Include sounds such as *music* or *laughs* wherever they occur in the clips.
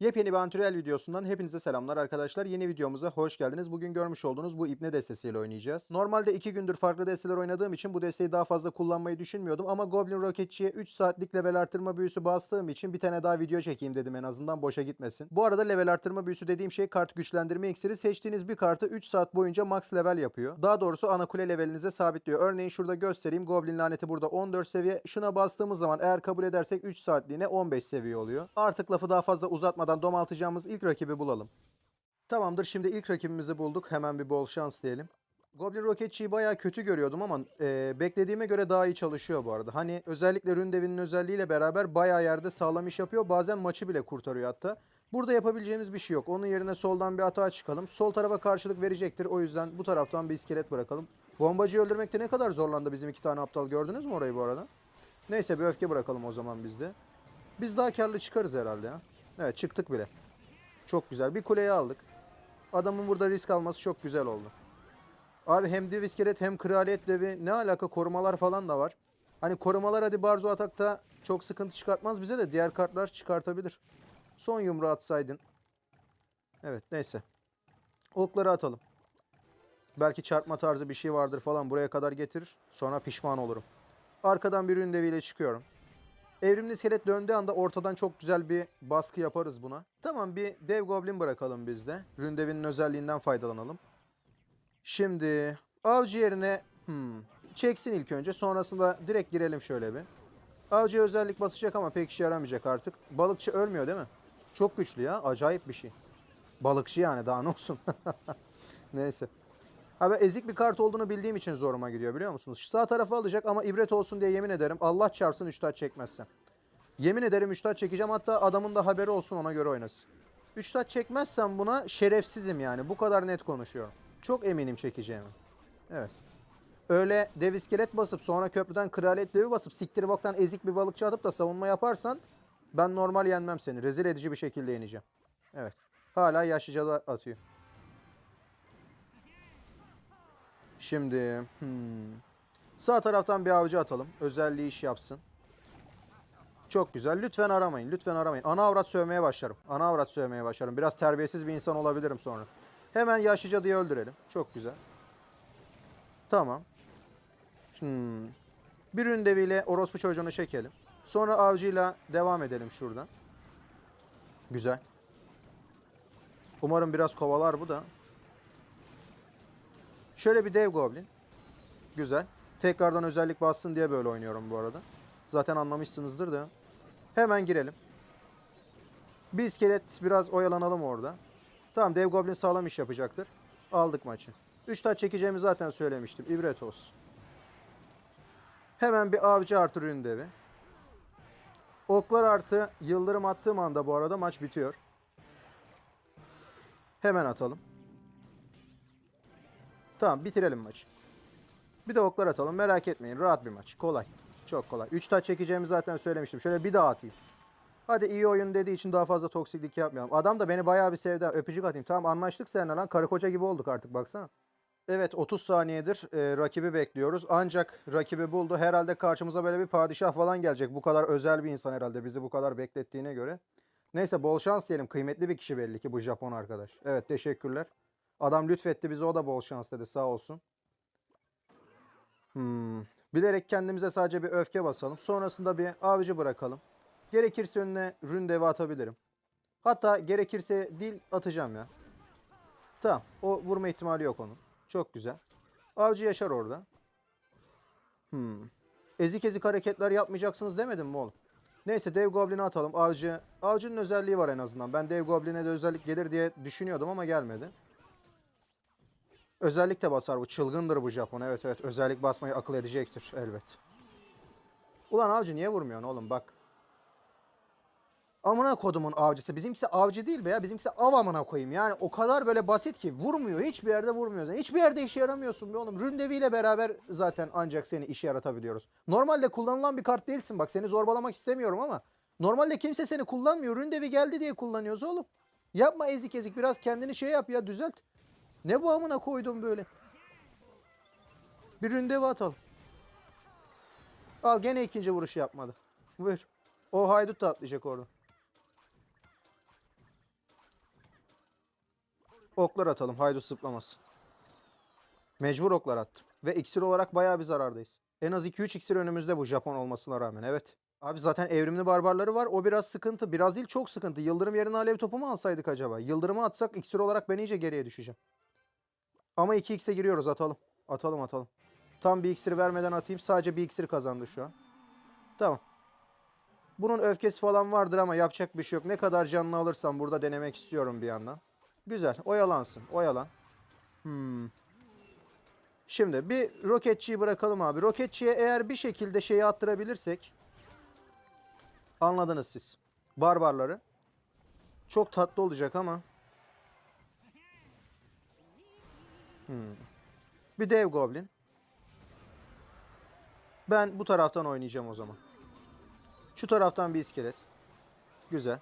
Yepyeni bir antürel videosundan hepinize selamlar arkadaşlar. Yeni videomuza hoş geldiniz. Bugün görmüş olduğunuz bu ipne destesiyle oynayacağız. Normalde 2 gündür farklı desteler oynadığım için bu desteği daha fazla kullanmayı düşünmüyordum. Ama Goblin Roketçi'ye 3 saatlik level artırma büyüsü bastığım için bir tane daha video çekeyim dedim en azından boşa gitmesin. Bu arada level artırma büyüsü dediğim şey kart güçlendirme iksiri. Seçtiğiniz bir kartı 3 saat boyunca max level yapıyor. Daha doğrusu ana kule levelinize sabitliyor. Örneğin şurada göstereyim. Goblin laneti burada 14 seviye. Şuna bastığımız zaman eğer kabul edersek 3 saatliğine 15 seviye oluyor. Artık lafı daha fazla uzatmadan domaltacağımız ilk rakibi bulalım. Tamamdır şimdi ilk rakibimizi bulduk. Hemen bir bol şans diyelim. Goblin Roketçi'yi bayağı kötü görüyordum ama e, beklediğime göre daha iyi çalışıyor bu arada. Hani özellikle Ründevi'nin özelliğiyle beraber bayağı yerde sağlam iş yapıyor. Bazen maçı bile kurtarıyor hatta. Burada yapabileceğimiz bir şey yok. Onun yerine soldan bir atağa çıkalım. Sol tarafa karşılık verecektir. O yüzden bu taraftan bir iskelet bırakalım. Bombacıyı öldürmekte ne kadar zorlandı bizim iki tane aptal. Gördünüz mü orayı bu arada? Neyse bir öfke bırakalım o zaman bizde. Biz daha karlı çıkarız herhalde ya. Evet çıktık bile. Çok güzel. Bir kuleyi aldık. Adamın burada risk alması çok güzel oldu. Abi hem dev iskelet hem kraliyet devi ne alaka korumalar falan da var. Hani korumalar hadi Barzo atakta çok sıkıntı çıkartmaz bize de diğer kartlar çıkartabilir. Son yumruğu atsaydın. Evet neyse. Okları atalım. Belki çarpma tarzı bir şey vardır falan buraya kadar getirir. Sonra pişman olurum. Arkadan bir ürün deviyle çıkıyorum. Evrimli iskelet döndüğü anda ortadan çok güzel bir baskı yaparız buna. Tamam bir dev goblin bırakalım biz de. Ründevinin özelliğinden faydalanalım. Şimdi avcı yerine hmm, çeksin ilk önce. Sonrasında direkt girelim şöyle bir. Avcı özellik basacak ama pek işe yaramayacak artık. Balıkçı ölmüyor değil mi? Çok güçlü ya. Acayip bir şey. Balıkçı yani daha ne olsun. *laughs* Neyse. Abi ezik bir kart olduğunu bildiğim için zoruma gidiyor biliyor musunuz? Sağ tarafı alacak ama ibret olsun diye yemin ederim. Allah çarpsın 3 taç çekmezsem. Yemin ederim 3 taç çekeceğim hatta adamın da haberi olsun ona göre oynasın. 3 taç çekmezsem buna şerefsizim yani. Bu kadar net konuşuyorum. Çok eminim çekeceğimi. Evet. Öyle dev iskelet basıp sonra köprüden kraliyet devi basıp siktir boktan ezik bir balıkçı atıp da savunma yaparsan ben normal yenmem seni. Rezil edici bir şekilde yeneceğim. Evet. Hala yaşlıca atıyor. Şimdi hmm. sağ taraftan bir avcı atalım. Özelliği iş yapsın. Çok güzel. Lütfen aramayın. Lütfen aramayın. Ana avrat sövmeye başlarım. Ana avrat sövmeye başlarım. Biraz terbiyesiz bir insan olabilirim sonra. Hemen yaşlıca diye öldürelim. Çok güzel. Tamam. Hmm. Bir ürün deviyle orospu çocuğunu çekelim. Sonra avcıyla devam edelim şuradan. Güzel. Umarım biraz kovalar bu da. Şöyle bir dev goblin. Güzel. Tekrardan özellik bassın diye böyle oynuyorum bu arada. Zaten anlamışsınızdır da. Hemen girelim. Bir iskelet biraz oyalanalım orada. Tamam dev goblin sağlam iş yapacaktır. Aldık maçı. 3 taç çekeceğimi zaten söylemiştim. İbret olsun. Hemen bir avcı artı ürün devi. Oklar artı yıldırım attığım anda bu arada maç bitiyor. Hemen atalım. Tamam bitirelim maçı. Bir de oklar atalım. Merak etmeyin. Rahat bir maç. Kolay. Çok kolay. 3 taç çekeceğimi zaten söylemiştim. Şöyle bir daha atayım. Hadi iyi oyun dediği için daha fazla toksiklik yapmayalım. Adam da beni bayağı bir sevdi. Öpücük atayım. Tamam anlaştık seninle lan. Karı koca gibi olduk artık baksana. Evet 30 saniyedir e, rakibi bekliyoruz. Ancak rakibi buldu. Herhalde karşımıza böyle bir padişah falan gelecek. Bu kadar özel bir insan herhalde bizi bu kadar beklettiğine göre. Neyse bol şans diyelim. Kıymetli bir kişi belli ki bu Japon arkadaş. Evet teşekkürler. Adam lütfetti bize o da bol şans dedi sağ olsun. Hmm. Bilerek kendimize sadece bir öfke basalım. Sonrasında bir avcı bırakalım. Gerekirse önüne ründevi atabilirim. Hatta gerekirse dil atacağım ya. Tamam. O vurma ihtimali yok onun. Çok güzel. Avcı yaşar orada. Hmm. Ezik ezik hareketler yapmayacaksınız demedim mi oğlum? Neyse dev goblin'i atalım. Avcı. Avcının özelliği var en azından. Ben dev goblin'e de özellik gelir diye düşünüyordum ama gelmedi. Özellik de basar bu. Çılgındır bu Japon. Evet evet. Özellik basmayı akıl edecektir elbet. Ulan avcı niye vurmuyorsun oğlum bak. Amına kodumun avcısı. Bizimkisi avcı değil be ya. Bizimkisi av amına koyayım. Yani o kadar böyle basit ki. Vurmuyor. Hiçbir yerde vurmuyor. Hiçbir yerde işe yaramıyorsun be oğlum. Ründeviyle beraber zaten ancak seni işe yaratabiliyoruz. Normalde kullanılan bir kart değilsin. Bak seni zorbalamak istemiyorum ama. Normalde kimse seni kullanmıyor. Ründevi geldi diye kullanıyoruz oğlum. Yapma ezik ezik. Biraz kendini şey yap ya düzelt. Ne bu amına koydum böyle? Bir ründevi atalım. Al gene ikinci vuruşu yapmadı. Buyur. O haydut da atlayacak orada. Oklar atalım. Haydut zıplamasın. Mecbur oklar attım. Ve iksir olarak bayağı bir zarardayız. En az 2-3 iksir önümüzde bu Japon olmasına rağmen. Evet. Abi zaten evrimli barbarları var. O biraz sıkıntı. Biraz değil çok sıkıntı. Yıldırım yerine alev topu mu alsaydık acaba? Yıldırımı atsak iksir olarak ben iyice geriye düşeceğim. Ama 2x'e giriyoruz. Atalım. Atalım atalım. Tam bir iksir vermeden atayım. Sadece bir iksir kazandı şu an. Tamam. Bunun öfkesi falan vardır ama yapacak bir şey yok. Ne kadar canını alırsam burada denemek istiyorum bir yandan. Güzel. Oyalansın. Oyalan. Hmm. Şimdi bir roketçiyi bırakalım abi. Roketçiye eğer bir şekilde şeyi attırabilirsek anladınız siz. Barbarları. Çok tatlı olacak ama. Hmm. Bir dev goblin. Ben bu taraftan oynayacağım o zaman. Şu taraftan bir iskelet. Güzel.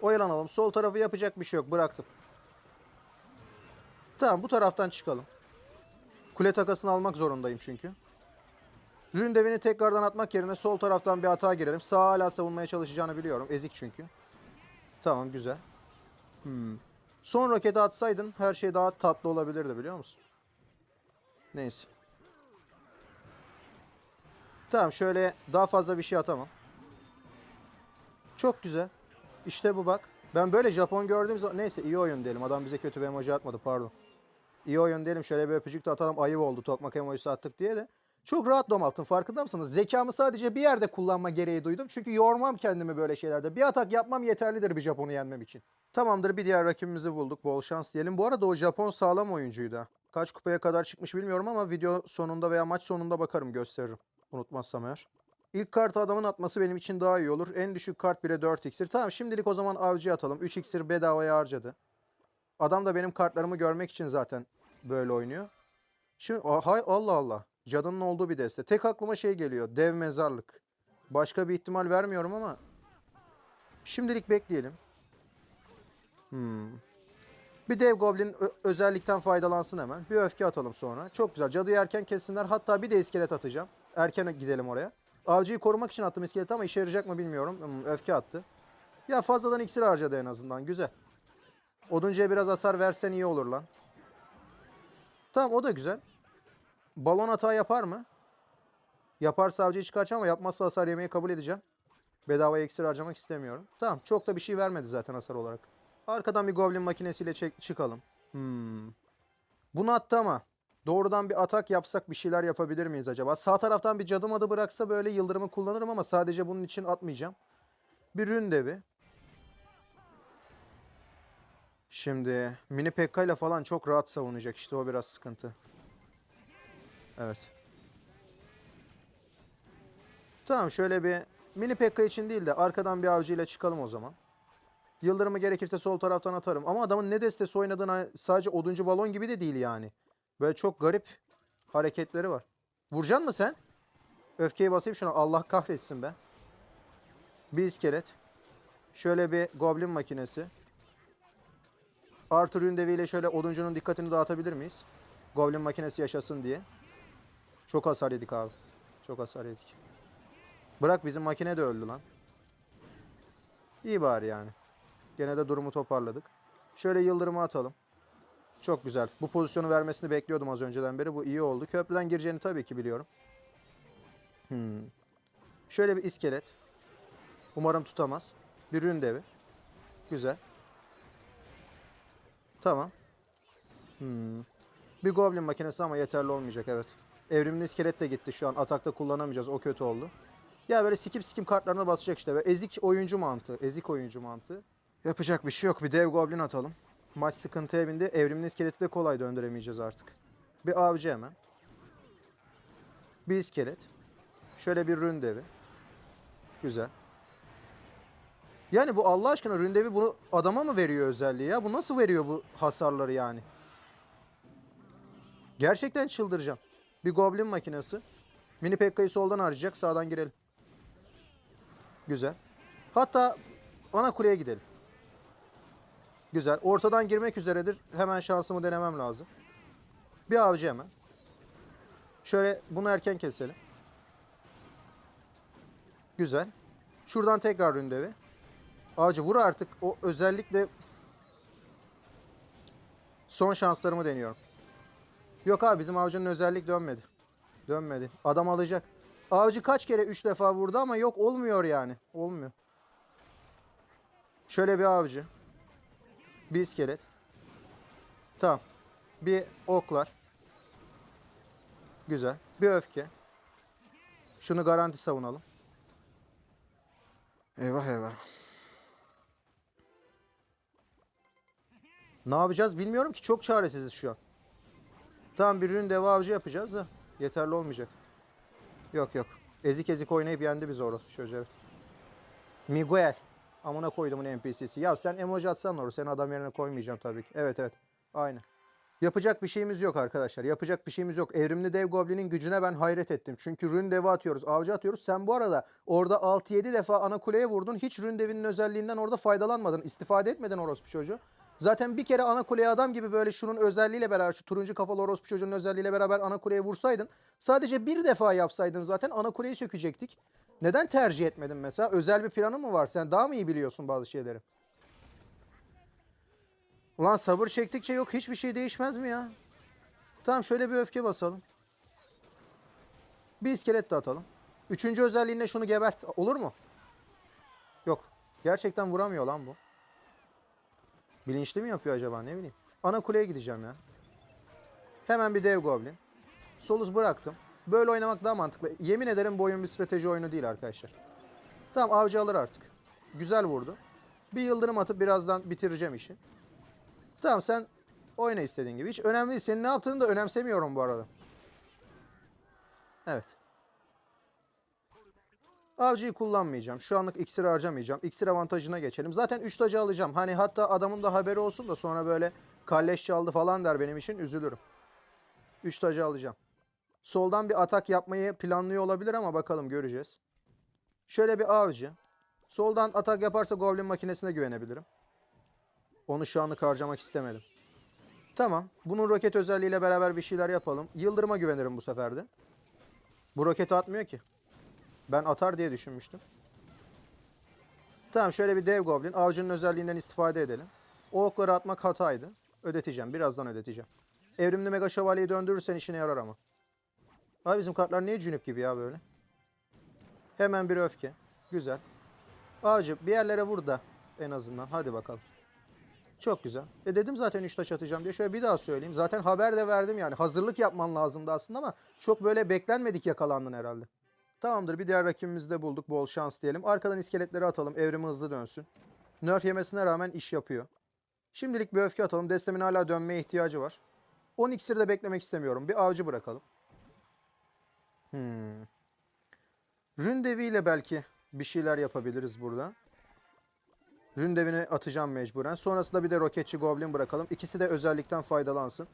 Oyalanalım. Sol tarafı yapacak bir şey yok. Bıraktım. Tamam bu taraftan çıkalım. Kule takasını almak zorundayım çünkü. Rün devini tekrardan atmak yerine sol taraftan bir hata girelim. Sağ hala savunmaya çalışacağını biliyorum. Ezik çünkü. Tamam güzel. Hmm. Son roketi atsaydın her şey daha tatlı olabilirdi biliyor musun? Neyse. Tamam şöyle daha fazla bir şey atamam. Çok güzel. İşte bu bak. Ben böyle Japon gördüğüm zaman... Neyse iyi oyun diyelim. Adam bize kötü bir emoji atmadı pardon. İyi oyun diyelim. Şöyle bir öpücük de atalım. Ayıp oldu tokmak emojisi attık diye de. Çok rahat domalttım. Farkında mısınız? Zekamı sadece bir yerde kullanma gereği duydum. Çünkü yormam kendimi böyle şeylerde. Bir atak yapmam yeterlidir bir Japon'u yenmem için. Tamamdır bir diğer rakibimizi bulduk. Bol şans diyelim. Bu arada o Japon sağlam oyuncuydu. Kaç kupaya kadar çıkmış bilmiyorum ama video sonunda veya maç sonunda bakarım gösteririm. Unutmazsam eğer. İlk kartı adamın atması benim için daha iyi olur. En düşük kart bile 4 iksir. Tamam şimdilik o zaman avcı atalım. 3 iksir bedavaya harcadı. Adam da benim kartlarımı görmek için zaten böyle oynuyor. Şimdi hay Allah Allah. Cadının olduğu bir deste. Tek aklıma şey geliyor. Dev mezarlık. Başka bir ihtimal vermiyorum ama şimdilik bekleyelim. Hmm. Bir dev goblin özellikten faydalansın hemen. Bir öfke atalım sonra. Çok güzel. Cadıyı erken kessinler. Hatta bir de iskelet atacağım. Erken gidelim oraya. Avcıyı korumak için attım iskeleti ama işe yarayacak mı bilmiyorum. Hmm, öfke attı. Ya fazladan iksir harcadı en azından. Güzel. Oduncuya biraz hasar versen iyi olur lan. Tamam o da güzel. Balon hata yapar mı? Yaparsa avcıyı çıkaracağım ama yapmazsa hasar yemeyi kabul edeceğim. Bedava iksir harcamak istemiyorum. Tamam çok da bir şey vermedi zaten hasar olarak. Arkadan bir goblin makinesiyle çek çıkalım. Hmm. Bunu attı ama doğrudan bir atak yapsak bir şeyler yapabilir miyiz acaba? Sağ taraftan bir cadım adı bıraksa böyle yıldırımı kullanırım ama sadece bunun için atmayacağım. Bir rün devi. Şimdi mini Pekka ile falan çok rahat savunacak. İşte o biraz sıkıntı. Evet. Tamam şöyle bir mini Pekka için değil de arkadan bir avcıyla çıkalım o zaman. Yıldırımı gerekirse sol taraftan atarım. Ama adamın ne destesi oynadığına sadece oduncu balon gibi de değil yani. Böyle çok garip hareketleri var. Vuracaksın mı sen? Öfkeyi basayım şuna. Allah kahretsin be. Bir iskelet. Şöyle bir goblin makinesi. Arthur Ündevi ile şöyle oduncunun dikkatini dağıtabilir miyiz? Goblin makinesi yaşasın diye. Çok hasar yedik abi. Çok hasar yedik. Bırak bizim makine de öldü lan. İyi bari yani. Gene de durumu toparladık. Şöyle yıldırımı atalım. Çok güzel. Bu pozisyonu vermesini bekliyordum az önceden beri. Bu iyi oldu. Köprüden gireceğini tabii ki biliyorum. Hmm. Şöyle bir iskelet. Umarım tutamaz. Bir ürün devi. Güzel. Tamam. Hmm. Bir goblin makinesi ama yeterli olmayacak evet. Evrimli iskelet de gitti şu an. Atakta kullanamayacağız. O kötü oldu. Ya böyle sikip sikim kartlarına basacak işte. Ve ezik oyuncu mantığı. Ezik oyuncu mantığı. Yapacak bir şey yok. Bir dev goblin atalım. Maç sıkıntıya bindi. Evrimli iskeleti de kolay döndüremeyeceğiz artık. Bir avcı hemen. Bir iskelet. Şöyle bir rün. Güzel. Yani bu Allah aşkına ründevi bunu adama mı veriyor özelliği ya? Bu nasıl veriyor bu hasarları yani? Gerçekten çıldıracağım. Bir goblin makinesi. Mini Pekka'yı soldan harcayacak. Sağdan girelim. Güzel. Hatta ana kuleye gidelim. Güzel. Ortadan girmek üzeredir. Hemen şansımı denemem lazım. Bir avcı hemen. Şöyle bunu erken keselim. Güzel. Şuradan tekrar ründevi. Avcı vur artık. O özellikle Son şanslarımı deniyorum. Yok abi bizim avcının özellik dönmedi. Dönmedi. Adam alacak. Avcı kaç kere 3 defa vurdu ama yok olmuyor yani. Olmuyor. Şöyle bir avcı. Bir iskelet. Tamam. Bir oklar. Güzel. Bir öfke. Şunu garanti savunalım. Eyvah eyvah. Ne yapacağız bilmiyorum ki. Çok çaresiziz şu an. Tamam bir ürün deva avcı yapacağız da yeterli olmayacak. Yok yok. Ezik ezik oynayıp yendi bizi orası çocuğu evet. Miguel. Amına koydum NPC'si. Ya sen emoji atsan olur. Seni adam yerine koymayacağım tabii ki. Evet evet. Aynı. Yapacak bir şeyimiz yok arkadaşlar. Yapacak bir şeyimiz yok. Evrimli dev goblinin gücüne ben hayret ettim. Çünkü rün devi atıyoruz, avcı atıyoruz. Sen bu arada orada 6-7 defa ana kuleye vurdun. Hiç rün devinin özelliğinden orada faydalanmadın. istifade etmedin orospu çocuğu. Zaten bir kere ana kuleye adam gibi böyle şunun özelliğiyle beraber şu turuncu kafalı orospu çocuğunun özelliğiyle beraber ana kuleye vursaydın. Sadece bir defa yapsaydın zaten ana kuleyi sökecektik. Neden tercih etmedin mesela? Özel bir planın mı var? Sen daha mı iyi biliyorsun bazı şeyleri? Ulan sabır çektikçe yok hiçbir şey değişmez mi ya? Tamam şöyle bir öfke basalım. Bir iskelet de atalım. Üçüncü özelliğinde şunu gebert. Olur mu? Yok. Gerçekten vuramıyor lan bu. Bilinçli mi yapıyor acaba ne bileyim. Ana kuleye gideceğim ya. Hemen bir dev goblin. Soluz bıraktım. Böyle oynamak daha mantıklı. Yemin ederim bu oyun bir strateji oyunu değil arkadaşlar. Tamam avcı alır artık. Güzel vurdu. Bir yıldırım atıp birazdan bitireceğim işi. Tamam sen oyna istediğin gibi. Hiç önemli değil. Senin ne yaptığını da önemsemiyorum bu arada. Evet. Avcıyı kullanmayacağım. Şu anlık iksir harcamayacağım. İksir avantajına geçelim. Zaten 3 tacı alacağım. Hani hatta adamın da haberi olsun da sonra böyle kalleş çaldı falan der benim için üzülürüm. 3 tacı alacağım. Soldan bir atak yapmayı planlıyor olabilir ama bakalım göreceğiz. Şöyle bir avcı. Soldan atak yaparsa Goblin makinesine güvenebilirim. Onu şu anlık harcamak istemedim. Tamam. Bunun roket özelliğiyle beraber bir şeyler yapalım. Yıldırıma güvenirim bu sefer de. Bu roketi atmıyor ki. Ben atar diye düşünmüştüm. Tamam şöyle bir dev goblin. Avcının özelliğinden istifade edelim. O okları atmak hataydı. Ödeteceğim. Birazdan ödeteceğim. Evrimli mega şövalyeyi döndürürsen işine yarar ama. Abi bizim kartlar niye cünüp gibi ya böyle? Hemen bir öfke. Güzel. Avcı bir yerlere vur da en azından. Hadi bakalım. Çok güzel. E dedim zaten 3 taş atacağım diye. Şöyle bir daha söyleyeyim. Zaten haber de verdim yani. Hazırlık yapman lazımdı aslında ama çok böyle beklenmedik yakalandın herhalde. Tamamdır. Bir diğer rakibimizi de bulduk. Bol şans diyelim. Arkadan iskeletleri atalım. Evrimi hızlı dönsün. Nerf yemesine rağmen iş yapıyor. Şimdilik bir öfke atalım. Destemin hala dönmeye ihtiyacı var. 10 iksiri de beklemek istemiyorum. Bir avcı bırakalım. Hmm. Ründeviyle belki bir şeyler yapabiliriz burada. Ründevini atacağım mecburen. Sonrasında bir de roketçi goblin bırakalım. İkisi de özellikten faydalansın.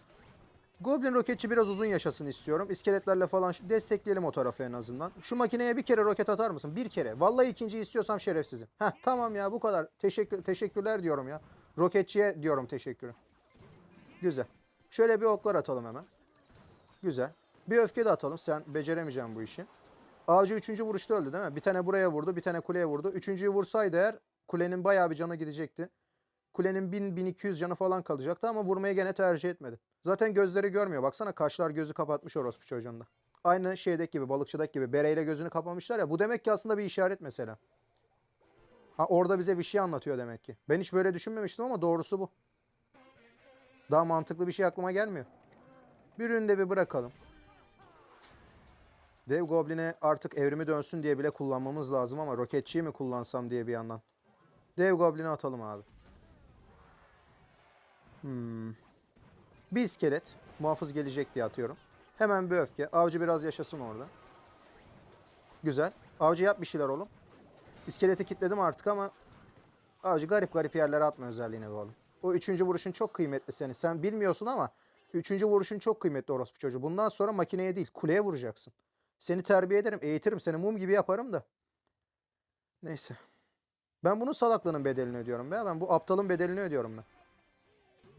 Goblin roketçi biraz uzun yaşasın istiyorum. İskeletlerle falan destekleyelim o tarafı en azından. Şu makineye bir kere roket atar mısın? Bir kere. Vallahi ikinci istiyorsam şerefsizim. Heh tamam ya bu kadar. Teşekkür teşekkürler diyorum ya. Roketçiye diyorum teşekkürü. Güzel. Şöyle bir oklar atalım hemen. Güzel. Bir öfke de atalım. Sen beceremeyeceksin bu işi. Avcı üçüncü vuruşta öldü değil mi? Bir tane buraya vurdu, bir tane kuleye vurdu. Üçüncüyü vursaydı eğer kulenin bayağı bir canı gidecekti. Kulenin 1000-1200 canı falan kalacaktı ama vurmayı gene tercih etmedi. Zaten gözleri görmüyor. Baksana kaşlar gözü kapatmış orospu çocuğunda. Aynı şeydeki gibi, balıkçıdaki gibi. Bereyle gözünü kapamışlar ya. Bu demek ki aslında bir işaret mesela. Ha orada bize bir şey anlatıyor demek ki. Ben hiç böyle düşünmemiştim ama doğrusu bu. Daha mantıklı bir şey aklıma gelmiyor. Bir üründe bir bırakalım. Dev Goblin'e artık evrimi dönsün diye bile kullanmamız lazım ama roketçiyi mi kullansam diye bir yandan. Dev Goblin'i atalım abi. Hmm. Bir iskelet. Muhafız gelecek diye atıyorum. Hemen bir öfke. Avcı biraz yaşasın orada. Güzel. Avcı yap bir şeyler oğlum. İskeleti kilitledim artık ama Avcı garip garip yerlere atma özelliğine be oğlum. O üçüncü vuruşun çok kıymetli senin. Sen bilmiyorsun ama üçüncü vuruşun çok kıymetli orospu çocuğu. Bundan sonra makineye değil kuleye vuracaksın. Seni terbiye ederim, eğitirim. Seni mum gibi yaparım da. Neyse. Ben bunun salaklığının bedelini ödüyorum be. Ben bu aptalın bedelini ödüyorum ben.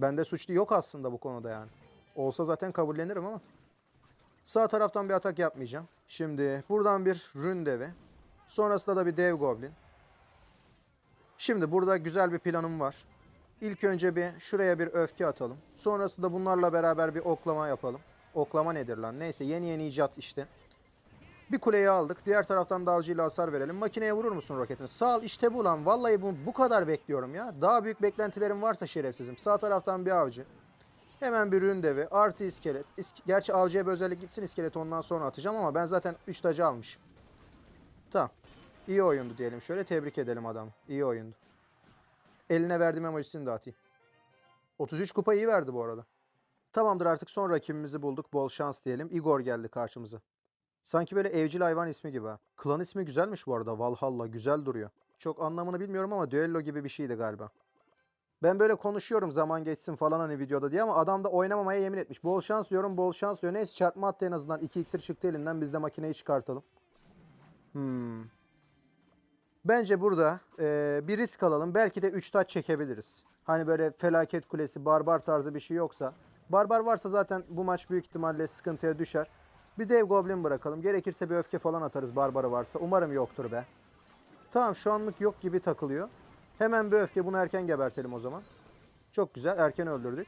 Bende suçlu yok aslında bu konuda yani. Olsa zaten kabullenirim ama. Sağ taraftan bir atak yapmayacağım. Şimdi buradan bir rün devi. Sonrasında da bir dev goblin. Şimdi burada güzel bir planım var. İlk önce bir şuraya bir öfke atalım. Sonrasında bunlarla beraber bir oklama yapalım. Oklama nedir lan? Neyse yeni yeni icat işte. Bir kuleyi aldık. Diğer taraftan da avcıyla hasar verelim. Makineye vurur musun roketini? Sağ ol işte bu lan. Vallahi bu, bu kadar bekliyorum ya. Daha büyük beklentilerim varsa şerefsizim. Sağ taraftan bir avcı. Hemen bir ürün devi. Artı iskelet. İsk- Gerçi avcıya bir özellik gitsin iskelet ondan sonra atacağım ama ben zaten 3 tacı almışım. Tamam. İyi oyundu diyelim. Şöyle tebrik edelim adamı. İyi oyundu. Eline verdiğim emojisini de atayım. 33 kupa iyi verdi bu arada. Tamamdır artık son rakibimizi bulduk. Bol şans diyelim. Igor geldi karşımıza. Sanki böyle evcil hayvan ismi gibi. Klan ismi güzelmiş bu arada. Valhalla güzel duruyor. Çok anlamını bilmiyorum ama düello gibi bir şeydi galiba. Ben böyle konuşuyorum zaman geçsin falan hani videoda diye ama adam da oynamamaya yemin etmiş. Bol şans diyorum bol şans diyor. Neyse çarpma attı en azından. 2 iksir çıktı elinden biz de makineyi çıkartalım. Hmm. Bence burada eee, bir risk alalım. Belki de 3 taç çekebiliriz. Hani böyle felaket kulesi, barbar tarzı bir şey yoksa. Barbar varsa zaten bu maç büyük ihtimalle sıkıntıya düşer. Bir dev goblin bırakalım. Gerekirse bir öfke falan atarız barbarı varsa. Umarım yoktur be. Tamam şu anlık yok gibi takılıyor. Hemen bir öfke bunu erken gebertelim o zaman. Çok güzel erken öldürdük.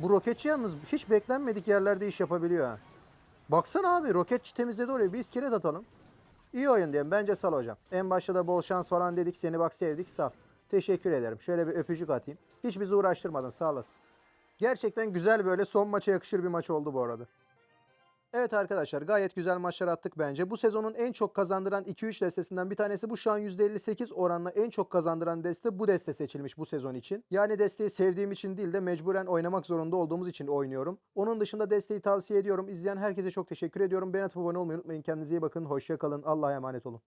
Bu roketçi yalnız hiç beklenmedik yerlerde iş yapabiliyor ha. Baksana abi roketçi temizledi orayı bir iskelet atalım. İyi oyun diyelim. Bence sal hocam. En başta da bol şans falan dedik. Seni bak sevdik sal. Teşekkür ederim. Şöyle bir öpücük atayım. Hiç bizi uğraştırmadın sağ olasın. Gerçekten güzel böyle son maça yakışır bir maç oldu bu arada. Evet arkadaşlar gayet güzel maçlar attık bence. Bu sezonun en çok kazandıran 2-3 destesinden bir tanesi bu. Şu an %58 oranla en çok kazandıran deste bu deste seçilmiş bu sezon için. Yani desteği sevdiğim için değil de mecburen oynamak zorunda olduğumuz için oynuyorum. Onun dışında desteği tavsiye ediyorum. İzleyen herkese çok teşekkür ediyorum. Beğenip abone olmayı unutmayın. Kendinize iyi bakın. Hoşça kalın. Allah'a emanet olun.